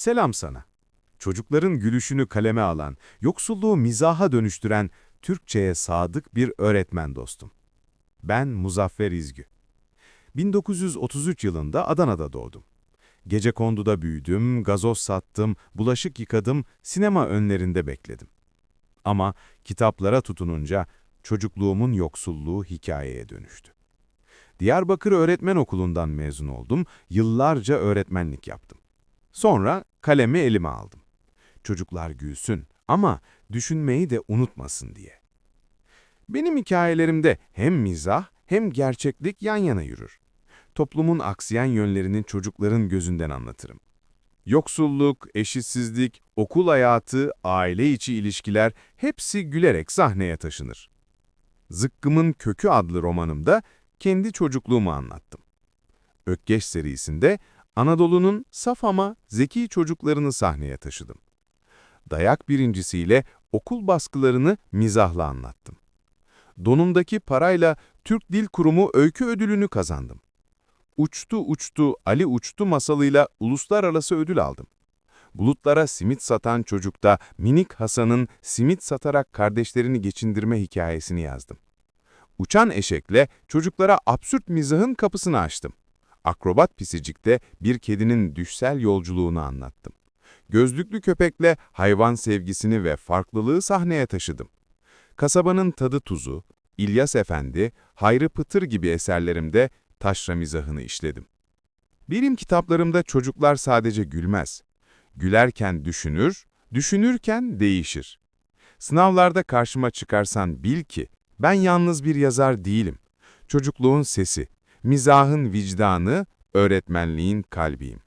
Selam sana. Çocukların gülüşünü kaleme alan, yoksulluğu mizaha dönüştüren Türkçe'ye sadık bir öğretmen dostum. Ben Muzaffer İzgü. 1933 yılında Adana'da doğdum. Gecekondu'da büyüdüm, gazoz sattım, bulaşık yıkadım, sinema önlerinde bekledim. Ama kitaplara tutununca çocukluğumun yoksulluğu hikayeye dönüştü. Diyarbakır Öğretmen Okulu'ndan mezun oldum, yıllarca öğretmenlik yaptım. Sonra kalemi elime aldım. Çocuklar gülsün ama düşünmeyi de unutmasın diye. Benim hikayelerimde hem mizah hem gerçeklik yan yana yürür. Toplumun aksiyen yönlerini çocukların gözünden anlatırım. Yoksulluk, eşitsizlik, okul hayatı, aile içi ilişkiler hepsi gülerek sahneye taşınır. Zıkkımın Kökü adlı romanımda kendi çocukluğumu anlattım. Ökkeş serisinde Anadolu'nun saf ama zeki çocuklarını sahneye taşıdım. Dayak birincisiyle okul baskılarını mizahla anlattım. Donumdaki parayla Türk Dil Kurumu öykü ödülünü kazandım. Uçtu uçtu Ali uçtu masalıyla uluslararası ödül aldım. Bulutlara simit satan çocukta minik Hasan'ın simit satarak kardeşlerini geçindirme hikayesini yazdım. Uçan eşekle çocuklara absürt mizahın kapısını açtım. Akrobat pisicikte bir kedinin düşsel yolculuğunu anlattım. Gözlüklü köpekle hayvan sevgisini ve farklılığı sahneye taşıdım. Kasabanın tadı tuzu, İlyas Efendi, Hayrı Pıtır gibi eserlerimde taşra mizahını işledim. Benim kitaplarımda çocuklar sadece gülmez. Gülerken düşünür, düşünürken değişir. Sınavlarda karşıma çıkarsan bil ki ben yalnız bir yazar değilim. Çocukluğun sesi, mizahın vicdanı, öğretmenliğin kalbiyim.